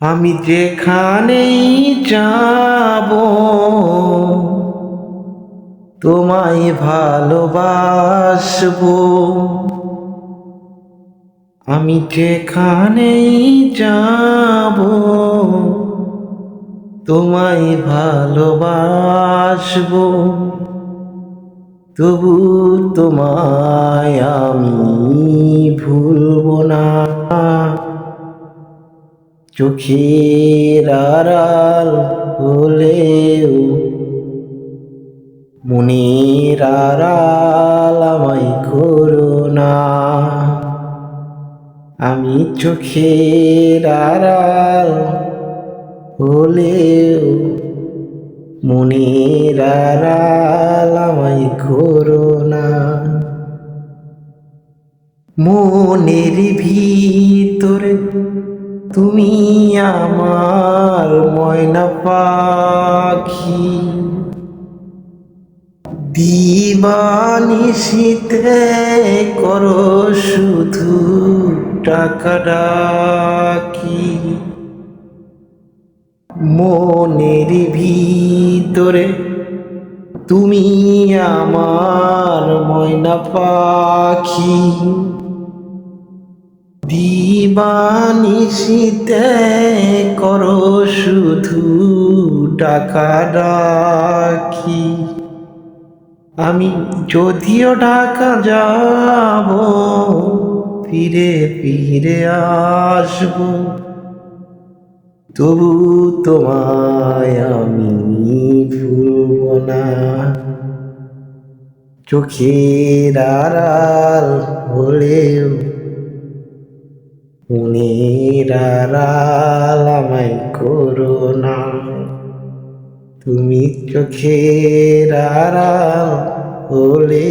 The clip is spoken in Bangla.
আমি যেখানেই যাব, তোমায় ভালোবাসব। আমি যেখানেই যাব, তোমায় ভালোবাসবো। তবু তোমায় আমি ভুলব না। চোখের আড়াল হলেও মনের আড়াল আমায় করো না। আমি চোখের আড়াল হলেও মনের আড়াল আমায় করো না। মনের ভিতরে তুমি আমার ময়না পাখি। দিবানিশীতে করো শুধু টাকা ডাকি। মনের ভিতরে তুমি আমার ময়না পাখি। দিবানিশীতে করো শুধু টাকা ডাকি। আমি যদিও ঢাকা যাব, ফিরে ফিরে আসব। তবু তোমায় আমি ভুলব না। চোখের আড়াল হলেও আমায় করো না তুমি চোখের আড়াল হলে